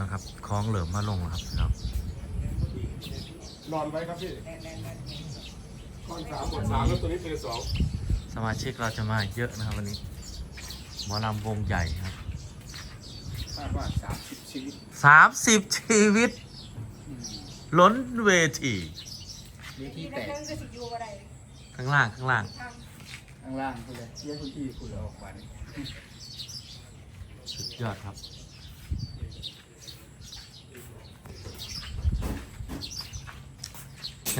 นะครับคล้องเหลิมมาลงแล้วครับพี่น้องนอนไว้ครับพี่ก้อนสามหมดสามแล้วตัวนี้เป็นสองสมาชิกเราจะมาเยอะนะครับวันนี้หมอลำวงใหญ่ครับคาดว่าสามสิบชีวิตสามสิบชีวิต ล้นเวทีมีที่ที่นั่แตนกก็สิอยู่อะไรข้างล่างข้างล่างทข้างล่างคุณเลยเยี่ยคุณที่คุณออกมาเนี่ยสุดยอดครับ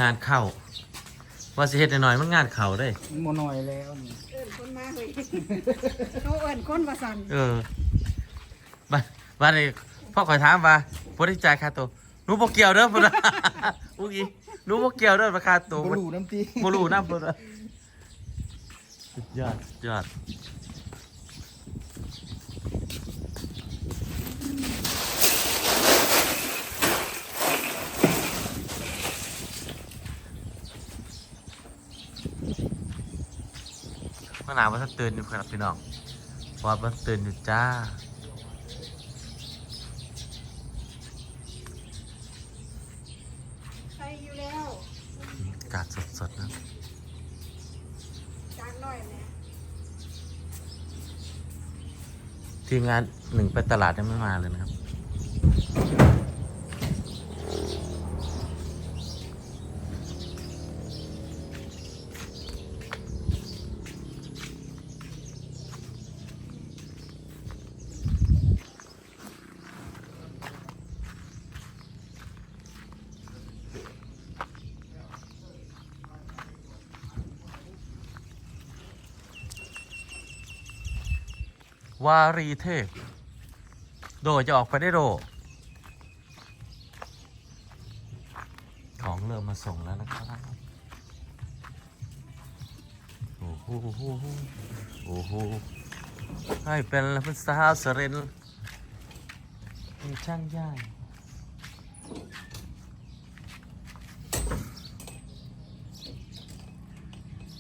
งานเข้า ว่าสิเฮ็ดหน่อยๆมันงานเข่าได้ มันโมนอยแล้วนี่ำเอิ้นคนมาเลยเขาเอิ้นคนว่าสันเออบ้านบ้านนี้พ่อคอยถามว่าพ่ได้จ่ายค่าตัวหนูบ่เกี่ยวเด้อพุ่นน่ะ อุ้งอีหนูบ่เกี่ยวเด้อราคาตัวบลูน้ำตีบ่รู้นํพุ่นน่ะสุดยอดสุดยอด มื่อหนาวว่าถ้าตื่นอยู่ครับพี่น้องพอว่าตื่นอยู่จ้าใครอยู่แล้วอากาศสดๆนะจางน้อยแหม่ทีมงานหนึ่งไปตลาดยังไม่มาเลยนะครับ วารีเทพ โดจะออกไปได้โดของเริ่มมาส่งแล้วนะครับ โอ้โห โอ้โห ให้เป็นภาษาวสรินทร์เป็นช่างย่าย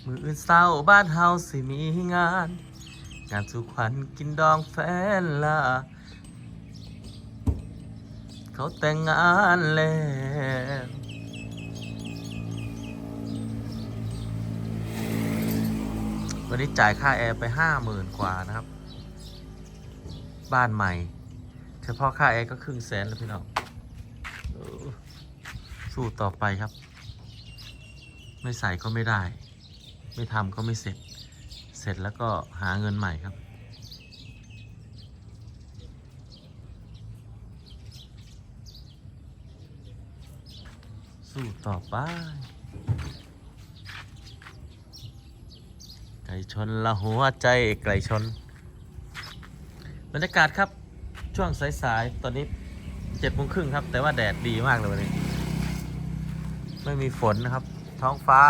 มืออื่นเศร้าบ้านเฮาสิมีงาน งานสุขวัญกินดองแฟนละเขาแต่งงานแล้ววันนี้จ่ายค่าแอร์ไปห้าหมื่นกว่านะครับ บ้านใหม่ เฉพาะค่าแอร์ก็ครึ่งแสนแล้วพี่น้องสู้ต่อไปครับ ไม่ใส่ก็ไม่ได้ ไม่ทำก็ไม่เสร็จ ร็จแล้วก็หาเงินใหม่ครับ สู้ต่อไป ไก่ชนละหัวใจไก่ชน บรรยากาศครับช่วงสายๆ ตอนนี้เจ็ดโมงครึ่งครับ แต่ว่าแดดดีมากเลยวันนี้ ไม่มีฝนนะครับ ท้องฟ้า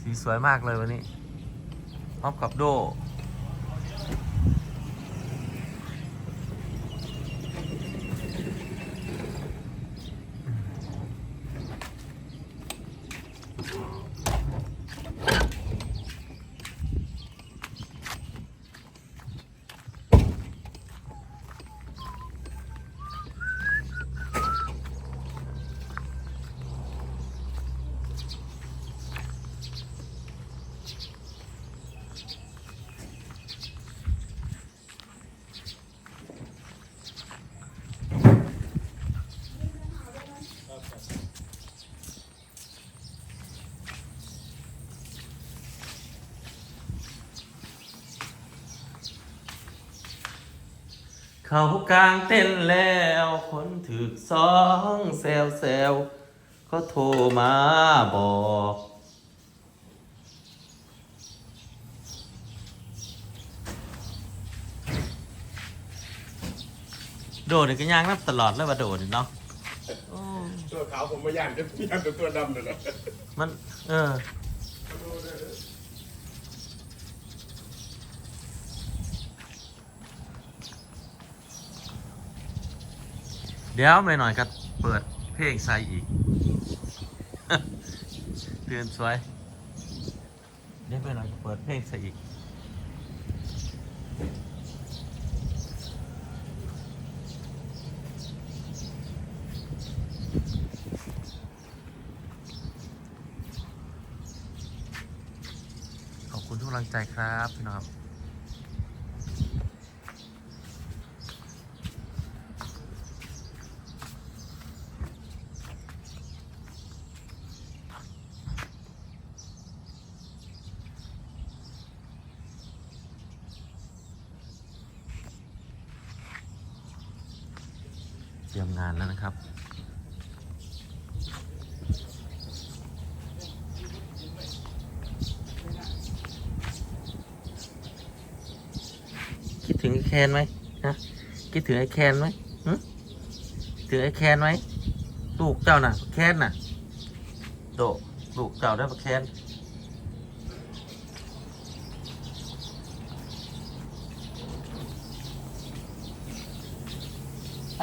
สีสวยมากเลยวันนี้ พร้อมกับโด เขากลางเต้นแล้วคนถึกสองแซวแซวก็โทรมาบอกโดดนี่ก็ย่างนับตลอดเลยว่าโดดนี่เนาะโอ้ตัวขาวผมไม่ย่านจะย่านตัวตัวดำเลยนะมัน เออ เดี๋ยวไม่หน่อยๆก็เปิดเพลงใส่อีก เตือนสวย เดี๋ยวไม่หน่อยก็เปิดเพลงใส่อีก ขอบคุณทุกกำลังใจครับพี่น้อง เตรียมงานแล้วนะครับ คิดถึงไอ้แคนไหมฮะคิดถึงไอ้แคนไหมหึถึงไอ้แคนไหมลูกเจ้าน่ะ แคนน่ะ โตลูกเจ้าได้ปะแคน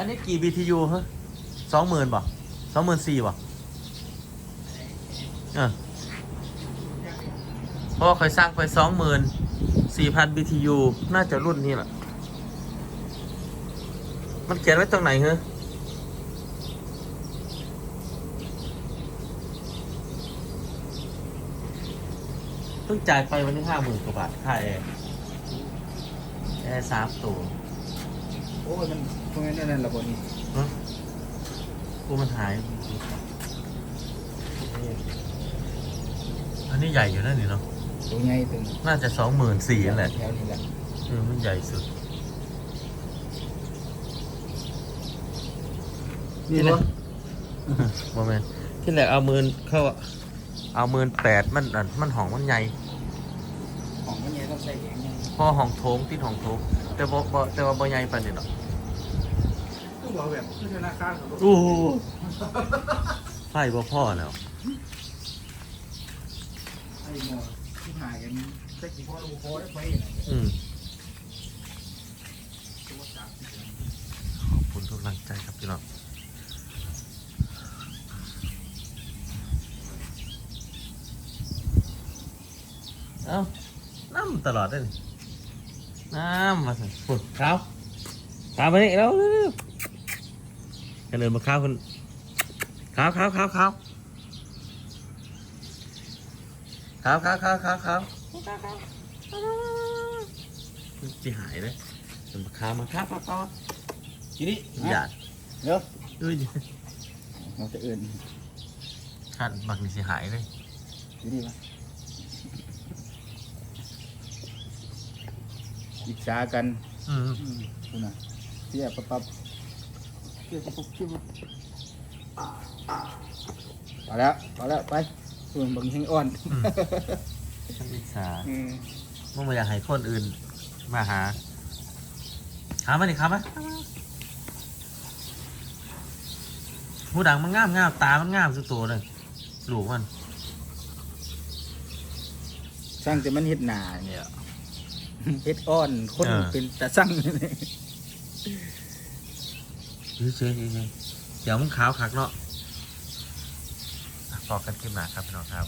อันนี้กี่ BTU ฮะสองหมื่นบ่สองหมื่นสี่บ่เออเพราะว่าเคยสร้างไปสองหมื่น4,000 BTU น่าจะรุ่นนี้แหละ มันเขียนไว้ตรงไหนเหรอเพิ่งจ่ายไปวันที่ห้าหมื่นกว่าบาทค่าแอร์แอร์สามตัว อ้ยมันตรงนั้นนั่นระบบนี้ฮะกูมันหาย อันนี้ใหญ่อยู่นั่นนี่เนาะ ตัวใหญ่ตึงน่าจะสองหมื่นสี่นั่นแหละแถวนี้แหละเออมันใหญ่สุด นี่เลยโมเมนที่แรกเอาหมื่นเข้า เอาหมื่นแปดมันอันมันห้องมันใหญ่ ของมันใหญ่ต้องใส่เองไงพอห้องโถงที่ห้องโถงแต่บ่บ่แต่ว่าบ่ใหญ่ปานนี้หรอก ต้องบอกแบบที่ธนาคารของโอ้โหไฟบ่พอแล้วไอ้หมอที่หายกันใส่กี่พ่อลูกโค้ดไปไหนอืมตัวสามสิบขอบคุณทุกกำลังใจครับพี่น้องเอ้าน้ำตลอดเลยนี่น้ำมาสิฝุ่นขาวขาวมานี่แล้วเร็วๆ กันเดินมาข้าวคุณขาวข้าวข้าวข้าวข้าวข้าวข้าวข้าวข้าวจีหายเลยเดินมาข้าวมาขาวขาวขาวทีนี้หยาดเดี๋ยวเอ้ยเราจะเอื่นขันบักนี่สิหายเลยอยู่นี่ปะอิจฉากันอืมอืมคุณน่ะเที่ยปั๊บ เที่ยปั๊บปั๊บเที่ยปั๊บพอแล้วพอแล้วไปส่วนบางแห้งอ่อนฉันอิจฉาอืมมึงมาอยากให้คนอื่น มาหาหามาดิครับมาหูดังมันงามงามตา มันงามสุดตัวเลยลูกมันสร้างแต่มันเฮ็ดหนาเนี่ยเฮ็ดอ่อนคนเป็นตา สั่งยืดเฉยๆเดี๋ยวมึงขาวขักเนาะอะบอกกันคลิปหนาครับพี่น้องครับ